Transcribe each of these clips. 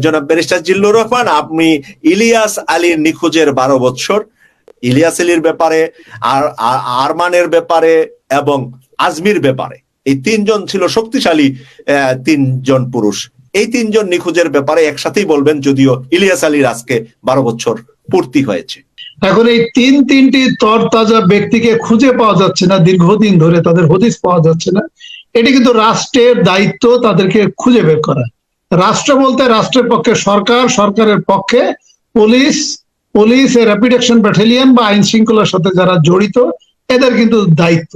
জনাব ব্যারিস্টার জিল্লুর রহমান, আপনি ইলিয়াস আলীর নিখোঁজের বারো বছর ইলিয়াস আলীর ব্যাপারে, আর, আর- আরমানের ব্যাপারে এবং আজমির ব্যাপারে। এই তিনজন ছিল শক্তিশালী তিনজন পুরুষ। এই তিনজন নিখোঁজের ব্যাপারে একসাথেই বলবেন, যদিও ইলিয়াস আলীর আজকে বারো বছর পূর্তি হয়েছে। এখন এই তিন, তিনটি তরতাজা ব্যক্তিকে খুঁজে পাওয়া যাচ্ছে না, দীর্ঘদিন ধরে তাদের হদিস পাওয়া যাচ্ছে না। এটি কিন্তু রাষ্ট্রের দায়িত্ব তাদেরকে খুঁজে বের করা। রাষ্ট্র বলতে রাষ্ট্রের পক্ষে সরকার, সরকারের পক্ষে police police rapid action battalion বা আইন শৃঙ্খলার সাথে যারা জড়িত, এদের কিন্তু দায়িত্ব।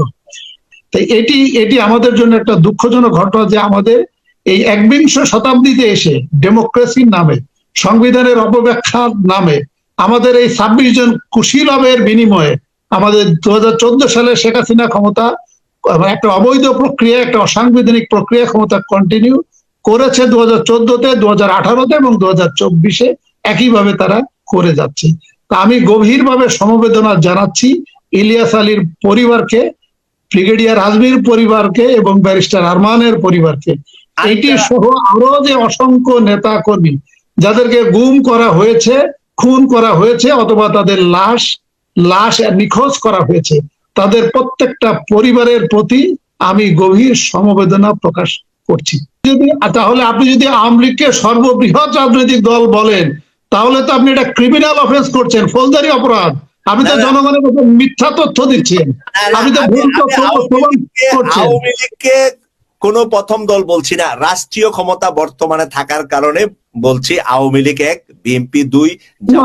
তাই এটি এটি আমাদের জন্য একটা দুঃখজনক ঘটনা যে আমাদের এই একবিংশ শতাব্দীতে এসে ডেমোক্রেসির নামে, সংবিধানের অপব্যাখ্যার নামে আমাদের এই ছাব্বিশ জন কুশীলবের বিনিময়ে আমাদের দু হাজার চোদ্দ সালে শেখ হাসিনা ক্ষমতা, একটা অবৈধ প্রক্রিয়া, একটা অসাংবিধানিক প্রক্রিয়া ক্ষমতা কন্টিনিউ করেছে দু হাজার চোদ্দতে দু হাজার আঠারোতে এবং দু হাজার চব্বিশে একইভাবে তারা করে যাচ্ছে। তা আমি গভীরভাবে সমবেদনা জানাচ্ছি ইলিয়াস আলীর পরিবারকে ব্রিগেডিয়ার আজমির পরিবারকে এবং ব্যারিস্টার আরমানের পরিবারকে। এটি সহ আরও যে অসংখ্য নেতা কর্মী যাদেরকে গুম করা হয়েছে খুন করা হয়েছে অথবা তাদের লাশ লাশ নিখোঁজ করা হয়েছে তাদের প্রত্যেকটা পরিবারের প্রতি আমি গভীর সমবেদনা প্রকাশ করছি। যদি তাহলে আপনি যদি আওয়ামী লীগকে সর্ববৃহৎ রাজনৈতিক দল বলেন তাহলে তো আপনি এটা ক্রিমিনাল অফেন্স করছেন ফৌজদারি অপরাধ। আপনি তো। জনগণের কাছে মিথ্যা তথ্য দিচ্ছেন। আপনি তো আমি- ভুল তথ্য আওয়ামী লীগকে- কোন প্রথম দল বলছি না রাষ্ট্রীয় ক্ষমতা বর্তমানে থাকার কারণে বলছি আওয়ামী লীগ এক বিএনপি দুই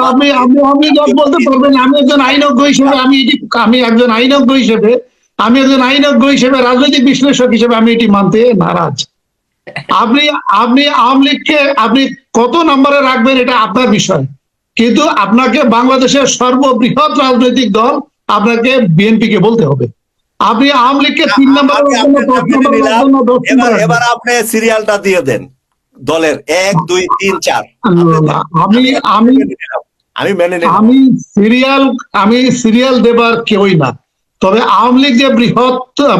আমি আমি আমি দল বলতে পারবেন আমি একজন আইনজ্ঞ হিসেবে আমি আমি একজন আইনজ্ঞ হিসেবে আমি একজন আইনজ্ঞ হিসেবে রাজনৈতিক বিশ্লেষক হিসেবে আমি এটি মানতে নারাজ। আপনি আপনি আওয়ামী লীগকে আপনি কত নম্বরে রাখবেন এটা আপনার বিষয়। কিন্তু আপনাকে বাংলাদেশের সর্ববৃহৎ রাজনৈতিক দল আপনাকে বিএনপি কে বলতে হবে। আপনি আওয়ামী লীগকে তিন নম্বরে দশ এবার। আপনি সিরিয়ালটা দিয়ে দেন। দলের এক দুই তিন চার। আমি আমি আমি মেনে আমি সিরিয়াল আমি সিরিয়াল দেবার কেউই না। তবে আওয়ামী লীগ যে বৃহৎ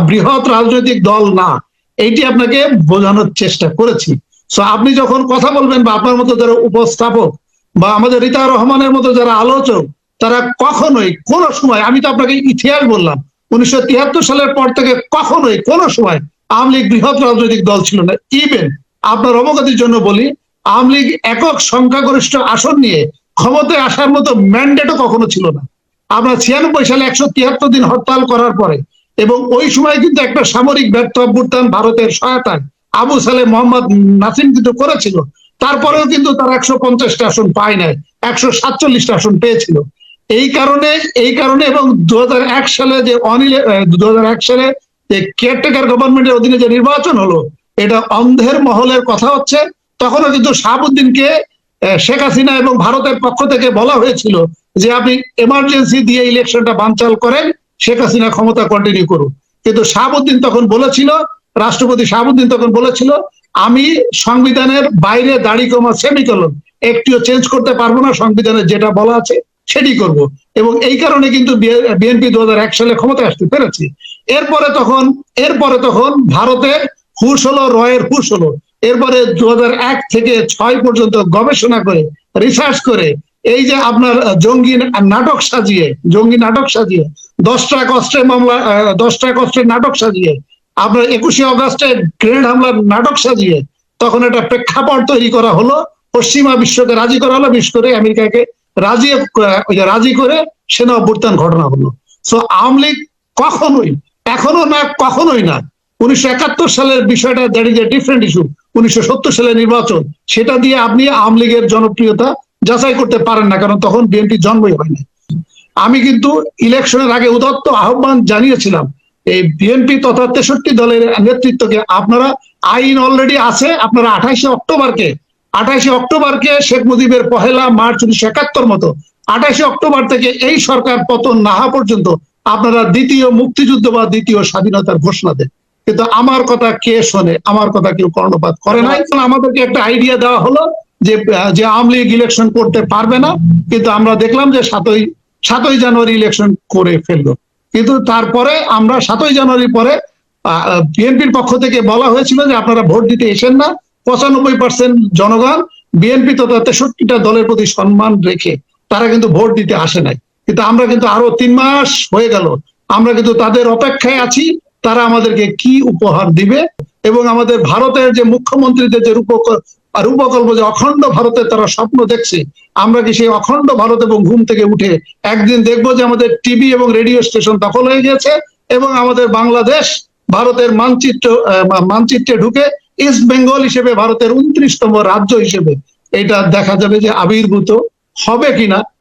বৃহৎ রাজনৈতিক দল না এইটি আপনাকে বোঝানোর চেষ্টা করেছি। সো আপনি যখন কথা বলবেন বা আপনার মতো যারা উপস্থাপক বা আমাদের রিতা রহমানের মতো যারা আলোচক, তারা কখনোই কোন সময়, আমি তো আপনাকে ইতিহাস বললাম, উনিশশো তিয়াত্তর সালের পর থেকে কখনোই কোন সময় আওয়ামী লীগ বৃহৎ রাজনৈতিক দল ছিল না। ইভেন আপনার অবগতির জন্য বলি, আওয়ামী লীগ একক সংখ্যাগরিষ্ঠ আসন নিয়ে ক্ষমতায় আসার মতো ম্যান্ডেটও কখনো ছিল না। আমরা ছিয়ানব্বই সালে একশো তিয়াত্তর দিন হরতাল করার পরে এবং ওই সময় কিন্তু একটা সামরিক ব্যর্থ অভ্যুত্থান ভারতের সহায়তায় আবু সালে মোহাম্মদ নাসিম কিন্তু করেছিল। তারপরেও কিন্তু তার একশো পঞ্চাশটা আসন পায় নাই, একশো সাতচল্লিশটা আসন পেয়েছিল। এই কারণে এই কারণে এবং দু হাজার এক সালে যে অনিল দু হাজার এক সালে যে কেয়ারটেকার গভর্নমেন্টের অধীনে যে নির্বাচন হলো, এটা অন্ধের মহলের কথা হচ্ছে। তখনও কিন্তু শাহাবুদ্দিনকে শেখ হাসিনা এবং ভারতের পক্ষ থেকে বলা হয়েছিল যে আপনি এমার্জেন্সি দিয়ে ইলেকশনটা বানচাল করেন, শেখ হাসিনা ক্ষমতা কন্টিনিউ করুন। কিন্তু শাহাবুদ্দিন তখন বলেছিল, রাষ্ট্রপতি শাহাবুদ্দিন তখন বলেছিল, আমি সংবিধানের বাইরে দাড়ি কমা সেমিকলন একটিও চেঞ্জ করতে পারব না সংবিধানে যেটা বলা আছে সেটি করব। এবং এই কারণে কিন্তু বিএনপি দু হাজার এক সালে ক্ষমতায় আসতে পেরেছে। এরপরে তখন এরপরে তখন ভারতের হুশ হলো, রয়ের হুশ হলো। এরপরে দু হাজার এক থেকে ছয় পর্যন্ত গবেষণা করে রিসার্চ করে এই যে আপনার জঙ্গি নাটক সাজিয়ে, জঙ্গি নাটক সাজিয়ে দশটা কষ্টের মামলা দশটা কষ্টের নাটক সাজিয়ে, আপনার একুশে অগাস্টে গ্রেনেড হামলার নাটক সাজিয়ে, তখন একটা প্রেক্ষাপট তৈরি করা হলো, পশ্চিমা বিশ্বকে রাজি করা হলো, বিশেষ করে আমেরিকাকে রাজি রাজি করে সেনা অভ্যুত্থান ঘটনা হলো। সো আওয়ামী লীগ কখনোই, এখনও না, কখনোই না, উনিশশো একাত্তর সালের বিষয়টা that is a different issue উনিশশো সত্তর সালের নির্বাচন, সেটা দিয়ে আপনি আওয়ামী লীগের জনপ্রিয়তা যাচাই করতে পারেন না কারণ তখন বিএনপি জন্মই হয়নি আমি কিন্তু ইলেকশনের আগে উদত্ত আহ্বান জানিয়েছিলাম এই বিএনপি তথা তেষট্টি দলের নেতৃত্বকে আপনারা আইন অলরেডি আছে আপনারা আঠাইশে অক্টোবরকে আঠাইশে অক্টোবরকে শেখ মুজিবের পহেলা মার্চ উনিশশো একাত্তর মতো আঠাইশে অক্টোবর থেকে এই সরকার পতন না হওয়া পর্যন্ত আপনারা দ্বিতীয় মুক্তিযুদ্ধ বা দ্বিতীয় স্বাধীনতার ঘোষণা দেন। কিন্তু আমার কথা কে শোনে আমার কথা কেউ কর্ণপাত করে কারণ আমাদেরকে একটা আইডিয়া দেওয়া হলো যে যে আওয়ামী লীগ ইলেকশন করতে পারবে না, কিন্তু আমরা দেখলাম যে সাতই সাতই জানুয়ারি ইলেকশন করে ফেলল। কিন্তু তারপরে আমরা সাতই জানুয়ারি পরে বিএনপির পক্ষ থেকে বলা হয়েছিল যে আপনারা ভোট দিতে এসেন না। পঁচানব্বই পার্সেন্ট জনগণ বিএনপি তথা তেষট্টিটা দলের প্রতি সম্মান রেখে তারা কিন্তু ভোট দিতে আসে নাই। কিন্তু আমরা কিন্তু আরও তিন মাস হয়ে গেল। আমরা কিন্তু তাদের অপেক্ষায় আছি, তারা আমাদেরকে কি উপহার দিবে? এবং আমাদের ভারতের যে মুখ্যমন্ত্রীদের যে রূপক রূপকল্প, যে অখণ্ড ভারতের তারা স্বপ্ন দেখছে, আমরা কি সেই অখণ্ড ভারত এবং ঘুম থেকে উঠে একদিন দেখব যে আমাদের টিভি এবং রেডিও স্টেশন দখল হয়ে গেছে এবং আমাদের বাংলাদেশ ভারতের মানচিত্র মানচিত্রে ঢুকে ইস্ট বেঙ্গল হিসেবে ভারতের উনত্রিশতম রাজ্য হিসেবে। এটা দেখা যাবে যে আবির্ভূত হবে কিনা।